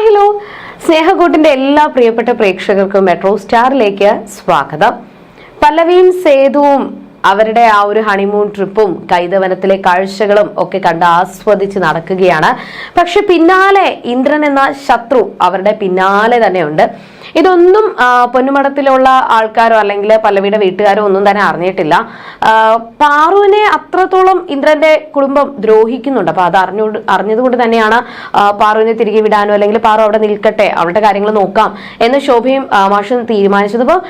Hi hello. സ്നേഹക്കൂട്ടിന്റെ എല്ലാ പ്രിയപ്പെട്ട പ്രേക്ഷകർക്കും മെട്രോ സ്റ്റാറിലേക്ക് സ്വാഗതം. പല്ലവിയും സേതുവും അവരുടെ ആ ഒരു ഹണിമൂൺ ട്രിപ്പും കൈതവനത്തിലെ കാഴ്ചകളും ഒക്കെ കണ്ട് ആസ്വദിച്ച് നടക്കുകയാണ്. പക്ഷെ പിന്നാലെ ഇന്ദ്രൻ എന്ന ശത്രു അവരുടെ പിന്നാലെ തന്നെയുണ്ട്. ഇതൊന്നും പൊന്നുമടത്തിലുള്ള ആൾക്കാരോ അല്ലെങ്കിൽ പല്ലവിയുടെ വീട്ടുകാരോ ഒന്നും തന്നെ അറിഞ്ഞിട്ടില്ല. പാറുവിനെ അത്രത്തോളം ഇന്ദ്രന്റെ കുടുംബം ദ്രോഹിക്കുന്നുണ്ട്. അപ്പൊ അത് അറിഞ്ഞു അറിഞ്ഞതുകൊണ്ട് തന്നെയാണ് പാറുവിനെ തിരികെ വിടാനോ അല്ലെങ്കിൽ പാറു അവിടെ നിൽക്കട്ടെ അവളുടെ കാര്യങ്ങൾ നോക്കാം എന്ന് ശോഭയും മാഷും തീരുമാനിച്ചത്. അപ്പോൾ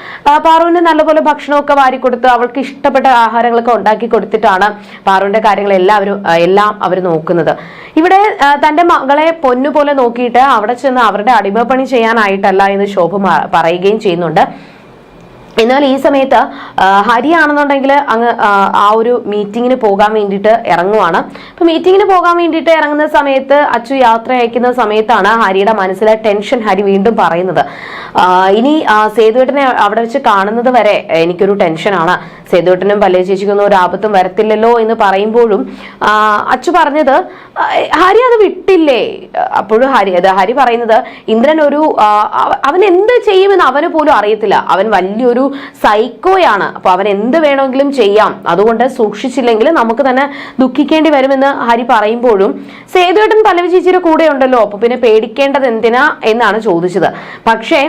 പാറുവിന് നല്ലപോലെ ഭക്ഷണമൊക്കെ വാരിക്കൊടുത്ത് അവൾക്ക് ഇഷ്ടപ്പെട്ട ആഹാരങ്ങളൊക്കെ ഉണ്ടാക്കി കൊടുത്തിട്ടാണ് പാറുവിന്റെ കാര്യങ്ങൾ എല്ലാവരും എല്ലാം അവർ നോക്കുന്നത്. ഇവിടെ തന്റെ മകളെ പൊന്നുപോലെ നോക്കിയിട്ട് അവിടെ ചെന്ന് അവരുടെ അടിമപ്പണി ചെയ്യാനായിട്ടല്ല എന്ന് ശോഭ പറയുകയും ചെയ്യുന്നുണ്ട്. എന്നാൽ ഈ സമയത്ത് ഹരി ഹരിയാണെന്നുണ്ടെങ്കിൽ അങ്ങ് ആ, ഒരു മീറ്റിങ്ങിന് പോകാൻ വേണ്ടിയിട്ട് ഇറങ്ങുവാണ്. അപ്പൊ മീറ്റിങ്ങിന് പോകാൻ വേണ്ടിയിട്ട് ഇറങ്ങുന്ന സമയത്ത് അച്ചു യാത്ര അയക്കുന്ന സമയത്താണ് ഹരിയുടെ മനസ്സിലെ ടെൻഷൻ ഹരി വീണ്ടും പറയുന്നത്. ഇനി സേതുവേട്ടനെ അവിടെ വെച്ച് കാണുന്നത് വരെ എനിക്കൊരു ടെൻഷനാണ്. സേതുവേട്ടനും പല്ലേ ചേച്ചിക്കൊന്നും ഒരു ആപത്തും വരത്തില്ലല്ലോ എന്ന് പറയുമ്പോഴും അച്ചു പറഞ്ഞത് ഹരി അത് വിട്ടില്ലേ? അപ്പോഴും ഹരി അത് ഹരി പറയുന്നത് ഇന്ദ്രൻ ഒരു അവൻ എന്ത് ചെയ്യുമെന്ന് അവന് പോലും അറിയത്തില്ല. അവൻ വലിയൊരു സൈക്കോയാണ്. അപ്പൊ അവൻ എന്ത് വേണമെങ്കിലും ചെയ്യാം. അതുകൊണ്ട് സൂക്ഷിച്ചില്ലെങ്കിൽ നമുക്ക് തന്നെ ദുഃഖിക്കേണ്ടി വരുമെന്ന് ഹരി പറയുമ്പോഴും സേതുവേട്ടൻ പല്ലവി ചേച്ചിയുടെ കൂടെ ഉണ്ടല്ലോ. അപ്പൊ പിന്നെ പേടിക്കേണ്ടത് എന്തിനാ എന്നാണ് ചോദിച്ചത്. പക്ഷേ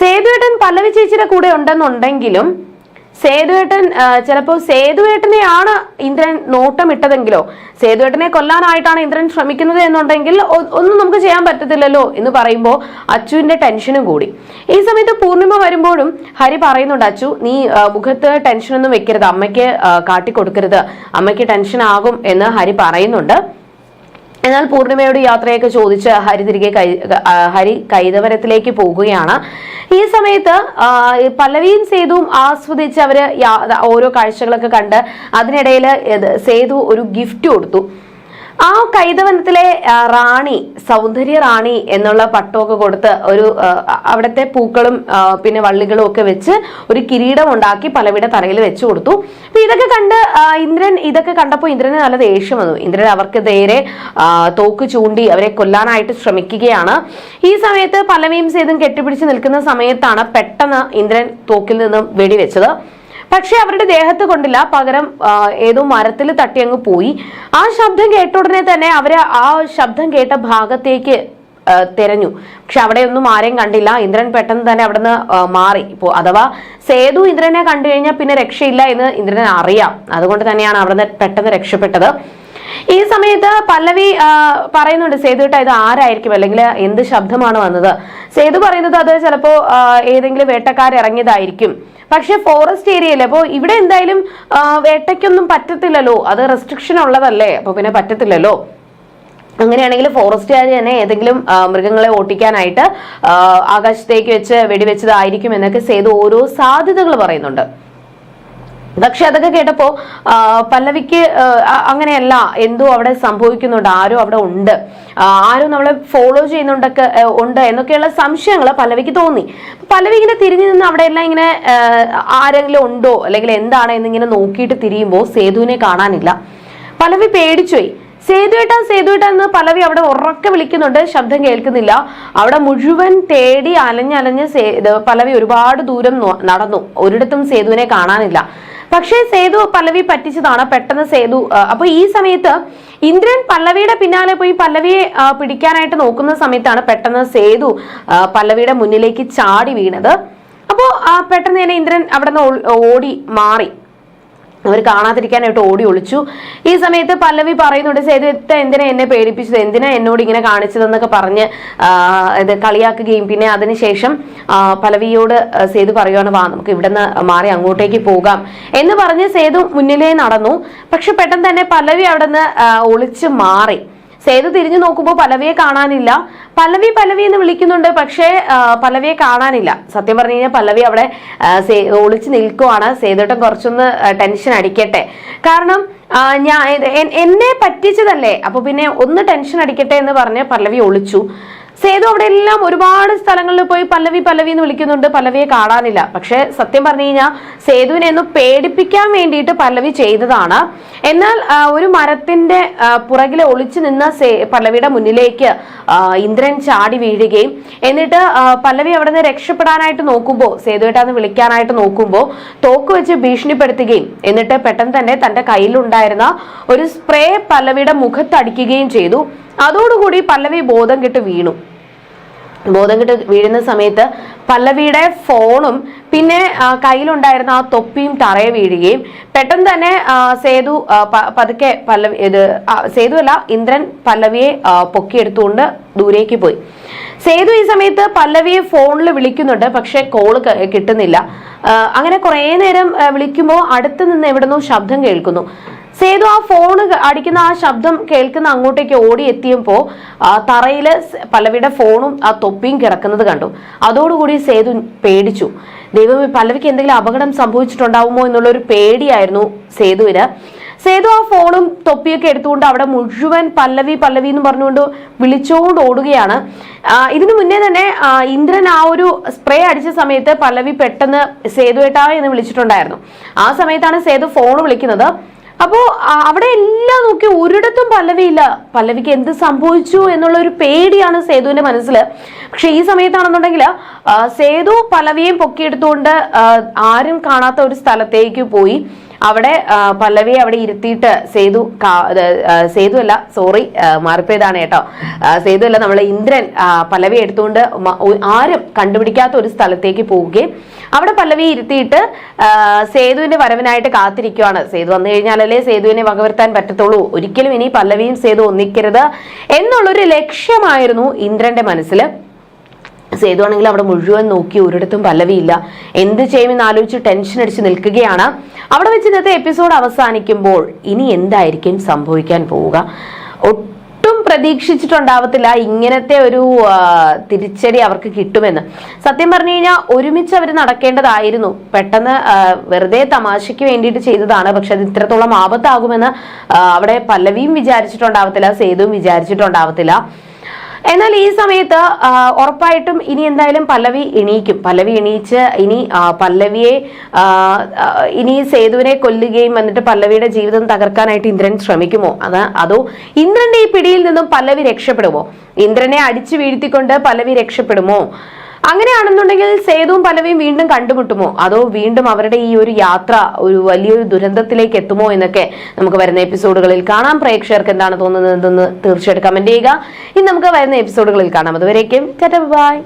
സേതുവേട്ടൻ പല്ലവി ചേച്ചിയുടെ കൂടെ ഉണ്ടെന്നുണ്ടെങ്കിലും സേതുവേട്ടൻ ചിലപ്പോൾ സേതുവേട്ടനെയാണ് ഇന്ദ്രൻ നോട്ടമിട്ടതെങ്കിലോ? സേതുവേട്ടനെ കൊല്ലാനായിട്ടാണ് ഇന്ദ്രൻ ശ്രമിക്കുന്നത് എന്നുണ്ടെങ്കിൽ ഒന്നും നമുക്ക് ചെയ്യാൻ പറ്റത്തില്ലല്ലോ എന്ന് പറയുമ്പോൾ അച്ചുവിന്റെ ടെൻഷനും കൂടി. ഈ സമയത്ത് പൂർണിമ വരുമ്പോഴും ഹരി പറയുന്നുണ്ട് അച്ചു നീ മുഖത്ത് ടെൻഷനൊന്നും വെക്കരുത്. അമ്മയ്ക്ക് കാട്ടിക്കൊടുക്കരുത്. അമ്മയ്ക്ക് ടെൻഷൻ ആകും എന്ന് ഹരി പറയുന്നുണ്ട്. എന്നാൽ പൂർണിമയോട് യാത്രയൊക്കെ ചോദിച്ച് ഹരി തിരികെ ഹരി കൈതവരത്തിലേക്ക് പോകുകയാണ്. ഈ സമയത്ത് പല്ലവിയും സേതുവും ആസ്വദിച്ച് അവർ ഓരോ കാഴ്ചകളൊക്കെ കണ്ട് അതിനിടയിൽ സേതു ഒരു ഗിഫ്റ്റ് കൊടുത്തു. ആ കൈതവനത്തിലെ റാണി സൗന്ദര്യ റാണി എന്നുള്ള പട്ടമൊക്കെ കൊടുത്ത് ഒരു അവിടുത്തെ പൂക്കളും പിന്നെ വള്ളികളും ഒക്കെ വെച്ച് ഒരു കിരീടം ഉണ്ടാക്കി പലവിടെ തറയിൽ വെച്ചു കൊടുത്തു. അപ്പൊ ഇതൊക്കെ കണ്ട് ഇന്ദ്രൻ ഇതൊക്കെ കണ്ടപ്പോൾ ഇന്ദ്രന് നല്ല ദേഷ്യം വന്നു. ഇന്ദ്രൻ അവർക്ക് നേരെ തോക്ക് ചൂണ്ടി അവരെ കൊല്ലാനായിട്ട് ശ്രമിക്കുകയാണ്. ഈ സമയത്ത് പലവയും സേതും കെട്ടിപ്പിടിച്ച് നിൽക്കുന്ന സമയത്താണ് പെട്ടെന്ന് ഇന്ദ്രൻ തോക്കിൽ നിന്നും വെടിവെച്ചത്. പക്ഷെ അവരുടെ ദേഹത്ത് കൊണ്ടില്ല. പകരം ഏതോ മരത്തിൽ തട്ടി അങ്ങ് പോയി. ആ ശബ്ദം കേട്ട ഉടനെ തന്നെ അവർ ആ ശബ്ദം കേട്ട ഭാഗത്തേക്ക് തെരഞ്ഞു. പക്ഷെ അവിടെയൊന്നും ആരെയും കണ്ടില്ല. ഇന്ദ്രൻ പെട്ടെന്ന് തന്നെ അവിടുന്ന് മാറി. ഇപ്പോ അഥവാ സേതു ഇന്ദ്രനെ കണ്ടു കഴിഞ്ഞാൽ പിന്നെ രക്ഷയില്ല എന്ന് ഇന്ദ്രൻ അറിയാം. അതുകൊണ്ട് തന്നെയാണ് അവിടുന്ന് പെട്ടെന്ന് രക്ഷപ്പെട്ടത്. ഈ സമയത്ത് പല്ലവി പറയുന്നുണ്ട് സേതുട്ട ഇത് ആരായിരിക്കും? അല്ലെങ്കിൽ എന്ത് ശബ്ദമാണ് വന്നത്? സേതു പറയുന്നത് അത് ചിലപ്പോ ഏതെങ്കിലും വേട്ടക്കാർ ഇറങ്ങിയതായിരിക്കും. പക്ഷെ ഫോറസ്റ്റ് ഏരിയയിൽ അപ്പോൾ ഇവിടെ എന്തായാലും വേട്ടയ്ക്കൊന്നും പറ്റത്തില്ലല്ലോ. അത് റെസ്ട്രിക്ഷൻ ഉള്ളതല്ലേ? അപ്പോൾ പിന്നെ പറ്റത്തില്ലല്ലോ. അങ്ങനെയാണെങ്കിൽ ഫോറസ്റ്റുകാർ തന്നെ ഏതെങ്കിലും മൃഗങ്ങളെ ഓട്ടിക്കാനായിട്ട് ആകാശത്തേക്ക് വെച്ച് വെടിവെച്ചതായിരിക്കും എന്നൊക്കെ ചെയ്ത് ഓരോ സാധ്യതകൾ പറയുന്നുണ്ട്. പക്ഷെ അതൊക്കെ കേട്ടപ്പോ പല്ലവിക്ക് അങ്ങനെയല്ല എന്തോ അവിടെ സംഭവിക്കുന്നുണ്ട് ആരോ അവിടെ ഉണ്ട് ആരും നമ്മളെ ഫോളോ ചെയ്യുന്നുണ്ടൊക്കെ ഉണ്ട് എന്നൊക്കെയുള്ള സംശയങ്ങൾ പല്ലവിക്ക് തോന്നി. പല്ലവി ഇങ്ങനെ തിരിഞ്ഞു നിന്ന് അവിടെ എല്ലാം ഇങ്ങനെ ആരെങ്കിലും ഉണ്ടോ അല്ലെങ്കിൽ എന്താണ് എന്നിങ്ങനെ നോക്കിയിട്ട് തിരിയുമ്പോൾ സേതുവിനെ കാണാനില്ല. പല്ലവി പേടിച്ചുപോയി. സേതുവേട്ട സേതുവേട്ട എന്ന് പലവി അവിടെ ഉറക്കെ വിളിക്കുന്നുണ്ട്. ശബ്ദം കേൾക്കുന്നില്ല. അവിടെ മുഴുവൻ തേടി അലഞ്ഞലഞ്ഞ് പലവി ഒരുപാട് ദൂരം നടന്നു. ഒരിടത്തും സേതുവിനെ കാണാനില്ല. പക്ഷേ സേതു പല്ലവി പറ്റിച്ചതാണ്. പെട്ടെന്ന് സേതു അപ്പൊ ഈ സമയത്ത് ഇന്ദ്രൻ പല്ലവിയുടെ പിന്നാലെ പോയി പല്ലവിയെ പിടിക്കാനായിട്ട് നോക്കുന്ന സമയത്താണ് പെട്ടെന്ന് സേതു പല്ലവിയുടെ മുന്നിലേക്ക് ചാടി വീണത്. അപ്പോ ആ, പെട്ടെന്ന് തന്നെ ഇന്ദ്രൻ അവിടെ നിന്ന് ഓടി മാറി. അവർ കാണാതിരിക്കാനായിട്ട് ഓടി ഒളിച്ചു. ഈ സമയത്ത് പല്ലവി പറയുന്നുണ്ട് സേതുത്ത എന്തിനാ എന്നെ പേടിപ്പിച്ചത്? എന്തിനാ എന്നോട് ഇങ്ങനെ കാണിച്ചതെന്നൊക്കെ പറഞ്ഞ് ഇത് കളിയാക്കുകയും പിന്നെ അതിനുശേഷം പലവിയോട് സേതു പറയുകയാണ് വാ നമുക്ക് ഇവിടെ നിന്ന് മാറി അങ്ങോട്ടേക്ക് പോകാം. എന്ന് പറഞ്ഞ് സേതു മുന്നിലേ നടന്നു. പക്ഷെ പെട്ടെന്ന് തന്നെ പല്ലവി അവിടെ നിന്ന് ഒളിച്ച് മാറി. സേതു തിരിഞ്ഞു നോക്കുമ്പോൾ പലവിയെ കാണാനില്ല. പല്ലവി പല്ലവി എന്ന് വിളിക്കുന്നുണ്ട് പക്ഷേ പലവിയെ കാണാനില്ല. സത്യം പറഞ്ഞു കഴിഞ്ഞാൽ പല്ലവി അവിടെ ഒളിച്ചു നിൽക്കുവാണ്. സേതുട്ടൻ കുറച്ചൊന്ന് ടെൻഷൻ അടിക്കട്ടെ. കാരണം ഞാൻ എന്നെ പറ്റിച്ചതല്ലേ? അപ്പൊ പിന്നെ ഒന്ന് ടെൻഷൻ അടിക്കട്ടെ എന്ന് പറഞ്ഞ് പല്ലവി ഒളിച്ചു. സേതു അവിടെ എല്ലാം ഒരുപാട് സ്ഥലങ്ങളിൽ പോയി പല്ലവി പല്ലവി എന്ന് വിളിക്കുന്നുണ്ട്. പല്ലവിയെ കാണാനില്ല. പക്ഷെ സത്യം പറഞ്ഞു കഴിഞ്ഞാൽ സേതുവിനെ ഒന്ന് പേടിപ്പിക്കാൻ വേണ്ടിയിട്ട് പല്ലവി ചെയ്തതാണ്. എന്നാൽ ഒരു മരത്തിന്റെ പുറകിലെ ഒളിച്ചു നിന്ന പല്ലവിയുടെ മുന്നിലേക്ക് ഇന്ദ്രൻ ചാടി വീഴുകയും എന്നിട്ട് പല്ലവി അവിടെ നിന്ന് രക്ഷപ്പെടാനായിട്ട് നോക്കുമ്പോൾ സേതുവേട്ടാന്ന് വിളിക്കാനായിട്ട് നോക്കുമ്പോൾ തോക്ക് വെച്ച് ഭീഷണിപ്പെടുത്തുകയും എന്നിട്ട് പെട്ടെന്ന് തന്നെ തന്റെ കയ്യിലുണ്ടായിരുന്ന ഒരു സ്പ്രേ പല്ലവിയുടെ മുഖത്തടിക്കുകയും ചെയ്തു. അതോടുകൂടി പല്ലവി ബോധം കെട്ട് വീണു. ബോധം കിട്ട് വീഴുന്ന സമയത്ത് പല്ലവിയുടെ ഫോണും പിന്നെ കയ്യിലുണ്ടായിരുന്ന ആ തൊപ്പിയും തറയെ വീഴുകയും പെട്ടെന്ന് തന്നെ സേതു പതുക്കെ പല്ലവി ഇത് സേതു അല്ല ഇന്ദ്രൻ പല്ലവിയെ പൊക്കിയെടുത്തുകൊണ്ട് ദൂരേക്ക് പോയി. സേതു ഈ സമയത്ത് പല്ലവിയെ ഫോണിൽ വിളിക്കുന്നുണ്ട് പക്ഷെ കോൾ കിട്ടുന്നില്ല. അങ്ങനെ കുറേ നേരം വിളിക്കുമ്പോൾ അടുത്ത് നിന്ന് എവിടുന്നോ ശബ്ദം കേൾക്കുന്നു. സേതു ആ ഫോൺ അടിക്കുന്ന ആ ശബ്ദം കേൾക്കുന്ന അങ്ങോട്ടേക്ക് ഓടി എത്തിയപ്പോ തറയിൽ സ് ഫോണും ആ തൊപ്പിയും കിടക്കുന്നത് കണ്ടു. അതോടുകൂടി സേതു പേടിച്ചു. ദൈവമേ പലവിക്ക് എന്തെങ്കിലും അപകടം സംഭവിച്ചിട്ടുണ്ടാവുമോ എന്നുള്ള ഒരു പേടിയായിരുന്നു സേതുവിന്. സേതു ആ ഫോണും തൊപ്പിയൊക്കെ എടുത്തുകൊണ്ട് അവിടെ മുഴുവൻ പല്ലവി പല്ലവി എന്ന് പറഞ്ഞുകൊണ്ട് വിളിച്ചുകൊണ്ട് ഓടുകയാണ്. ഇതിനു മുന്നേ തന്നെ ഇന്ദ്രൻ ആ ഒരു സ്പ്രേ അടിച്ച സമയത്ത് പല്ലവി പെട്ടെന്ന് സേതു ഏട്ടാ എന്ന് വിളിച്ചിട്ടുണ്ടായിരുന്നു. ആ സമയത്താണ് സേതു ഫോൺ വിളിക്കുന്നത്. അപ്പോ അവിടെ എല്ലാം നോക്കി ഒരിടത്തും പല്ലവിയില്ല. പല്ലവിക്ക് എന്ത് സംഭവിച്ചു എന്നുള്ള ഒരു പേടിയാണ് സേതുവിന്റെ മനസ്സിൽ പക്ഷെ ഈ സമയത്താണെന്നുണ്ടെങ്കിൽ സേതു പല്ലവിയെയും പൊക്കിയെടുത്തുകൊണ്ട് ആരും കാണാത്ത ഒരു സ്ഥലത്തേക്ക് പോയി. അവിടെ പല്ലവി പല്ലവിയെ അവിടെ ഇരുത്തിയിട്ട് സേതു സേതു അല്ല സോറി മാറിപ്പോയതാണ് കേട്ടോ. സേതു അല്ല നമ്മളെ ഇന്ദ്രൻ പല്ലവി എടുത്തുകൊണ്ട് ആരും കണ്ടുപിടിക്കാത്ത ഒരു സ്ഥലത്തേക്ക് പോവുകയും അവിടെ പല്ലവി ഇരുത്തിയിട്ട് സേതുവിന്റെ വരവിനായിട്ട് കാത്തിരിക്കുവാണ്. സേതു വന്നു കഴിഞ്ഞാലല്ലേ സേതുവിനെ വകവരുത്താൻ പറ്റത്തുള്ളൂ. ഒരിക്കലും ഇനി പല്ലവിയും സേതു ഒന്നിക്കരുത്. എന്നുള്ളൊരു ലക്ഷ്യമായിരുന്നു ഇന്ദ്രന്റെ മനസ്സിൽ സേതു ആണെങ്കിൽ അവിടെ മുഴുവൻ നോക്കി ഒരിടത്തും പല്ലവിയില്ല. എന്ത് ചെയ്യുമെന്ന് ആലോചിച്ച് ടെൻഷൻ അടിച്ച് നിൽക്കുകയാണ്. അവിടെ വെച്ച് ഇന്നത്തെ എപ്പിസോഡ് അവസാനിക്കുമ്പോൾ ഇനി എന്തായിരിക്കും സംഭവിക്കാൻ പോവുക? ഒട്ടും പ്രതീക്ഷിച്ചിട്ടുണ്ടാവത്തില്ല ഇങ്ങനത്തെ ഒരു തിരിച്ചടി അവർക്ക് കിട്ടുമെന്ന്. സത്യം പറഞ്ഞു കഴിഞ്ഞാൽ ഒരുമിച്ച് അവർ നടക്കേണ്ടതായിരുന്നു. പെട്ടെന്ന് വെറുതെ തമാശയ്ക്ക് വേണ്ടിയിട്ട് ചെയ്തതാണ്. പക്ഷെ അത് ഇത്രത്തോളം ആപത്താകുമെന്ന് അവിടെ പല്ലവിയും വിചാരിച്ചിട്ടുണ്ടാവത്തില്ല സേതുവും വിചാരിച്ചിട്ടുണ്ടാവത്തില്ല. എന്നാൽ ഈ സമയത്ത് ഉറപ്പായിട്ടും ഇനി എന്തായാലും പല്ലവി എണീക്കും. പല്ലവി എണീച്ച് ഇനി പല്ലവിയെ ഇനി സേതുവിനെ കൊല്ലുകയും എന്നിട്ട് പല്ലവിയുടെ ജീവിതം തകർക്കാനായിട്ട് ഇന്ദ്രൻ ശ്രമിക്കുമോ? അത് അതോ ഇന്ദ്രന്റെ ഈ പിടിയിൽ നിന്നും പല്ലവി രക്ഷപ്പെടുമോ? ഇന്ദ്രനെ അടിച്ചു വീഴ്ത്തിക്കൊണ്ട് പല്ലവി രക്ഷപ്പെടുമോ? അങ്ങനെയാണെന്നുണ്ടെങ്കിൽ സേതുവും പലവയും വീണ്ടും കണ്ടുമുട്ടുമോ? അതോ വീണ്ടും അവരുടെ ഈ ഒരു യാത്ര ഒരു വലിയൊരു ദുരന്തത്തിലേക്ക് എത്തുമോ എന്നൊക്കെ നമുക്ക് വരുന്ന എപ്പിസോഡുകളിൽ കാണാം. പ്രേക്ഷകർക്ക് എന്താണ് തോന്നുന്നത് തോന്നുന്നതെന്ന് തീർച്ചയായിട്ടും കമന്റ് ചെയ്യുക. ഇനി നമുക്ക് വരുന്ന എപ്പിസോഡുകളിൽ കാണാം. അതുവരേക്കും ബൈ.